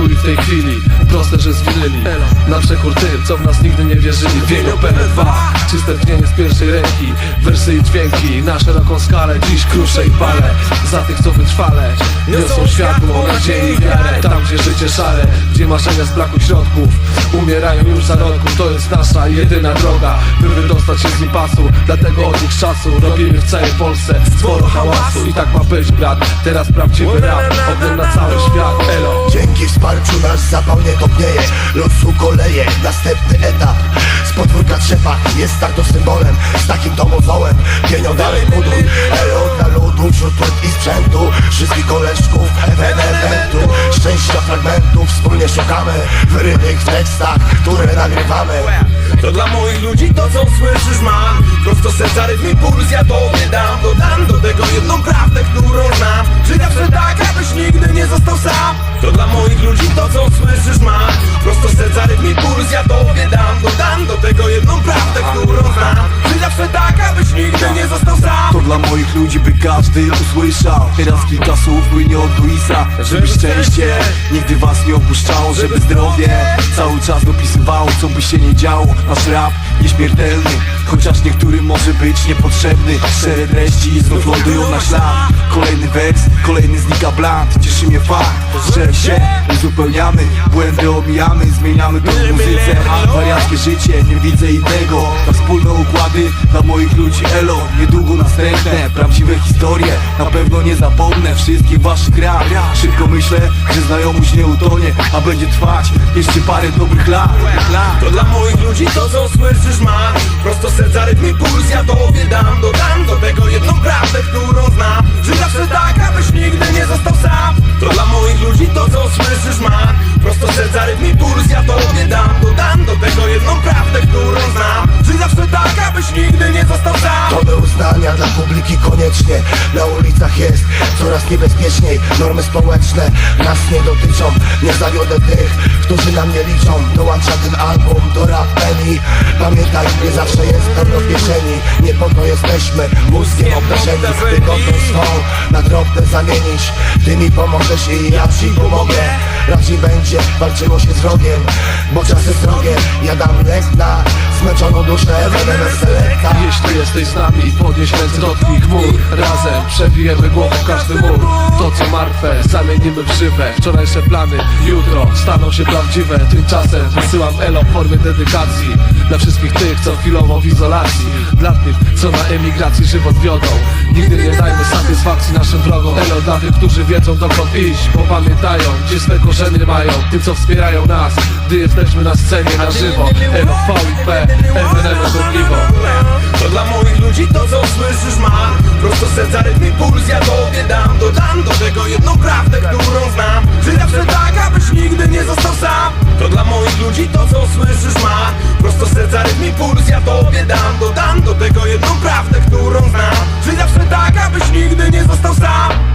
w tej chwili Proste, że zwinęli. Na przekór tym, co w nas nigdy nie wierzyli. Wienią PN2 Czyste tchnienie z pierwszej ręki. Wersy i dźwięki. Na szeroką skalę. Dziś kruszę i palę. Za tych, co wytrwale Niosą światło, nadzieję i wiarę Tam, gdzie życie szare Gdzie marzenia z braku środków Umierają już zarodków To jest nasza jedyna droga By wydostać się z impasu. Dlatego od nich czasu Robimy w całej Polsce Sporo hałasu. I tak ma być, brat. Teraz prawdziwy rap. Ogniem na cały świat. Elo zapał nie topnieje Losu koleje, następny etap. Z podwórka trzepa jest starto symbolem. Z takim domowołem, pienią dalej buduj. Elo dla ludu, wśród i sprzętu. Wszystkich koleżków, ewenementu Szczęścia fragmentów wspólnie szukamy. Wyrytych w tekstach, które nagrywamy. To dla moich ludzi to co słyszysz man Prosto serca rytm i puls ja tobie dam. Dodam do tego jedną prawdę, którą znam. Czy zawsze tak, został sam. To dla moich ludzi to co słyszysz man Prosto serca rytm i puls ja tobie dam. Dodam do tego jedną prawdę, którą znam abyś nigdy nie został sam. To dla moich ludzi, by każdy usłyszał. Teraz kilka słów płynie od Luisa Żeby szczęście. nigdy was nie opuszczało Żeby zdrowie. Cały czas dopisywało Co by się nie działo. Nasz rap nieśmiertelny Chociaż niektórym może być niepotrzebny. Szczere treści znów lądują na ślad. Kolejny wers, kolejny znika bland Cieszy mnie fakt, że się uzupełniamy. Błędy omijamy, zmieniamy to w muzyce Wariackie życie, nie widzę innego Na wspólne układy dla moich ludzi. Elo Niedługo następne, prawdziwe historie. Na pewno nie zapomnę wszystkich waszych rap Szybko myślę, że znajomość nie utonie A będzie trwać jeszcze parę dobrych lat. To dla moich ludzi to co słyszysz man Prosto dla publiki koniecznie. Na ulicach jest coraz niebezpieczniej. Normy społeczne nas nie dotyczą. Nie zawiodę tych, którzy na mnie liczą. Dołącza ten album do rap penny. Pamiętaj, nie zawsze jest pełno w kieszeni. Nie po to jesteśmy mózgiem obdarzeni. Wygodną swą na drobne zamienić Ty mi pomożesz i ja ci pomogę Raczej będzie walczyło się z wrogiem Bo czasy srogie, ja dam lek na Zmęczoną duszę, będę selekta Jeśli jesteś z nami, podnieś ręce dotknij chmur. Razem przebijemy głową każdy mur. To co martwe, zamienimy w żywe. Wczorajsze plany, jutro staną się prawdziwe. Tymczasem wysyłam elo w formie dedykacji Dla wszystkich tych, co chwilowo w izolacji. Dla tych, co na emigracji żywot wiodą. Nigdy nie dajmy satysfakcji naszym wrogom. Elo dla tych, którzy wiedzą dokąd iść Bo pamiętają, gdzie swe korzenie mają. Tym, co wspierają nas, gdy jesteśmy na scenie na żywo. Elo, VIP, MNM, Gorliwo To dla moich ludzi to co słyszysz man Prosto serca rytm i puls. Ja tobie dam Dodam do tego jedną prawdę, którą znam. Że zawsze tak, abyś nigdy nie został sam. To dla moich ludzi to co słyszysz man Prosto serca rytm i puls ja tobie dam. Dodam do tego jedną prawdę, którą znam. Że zawsze tak, abyś nigdy nie został sam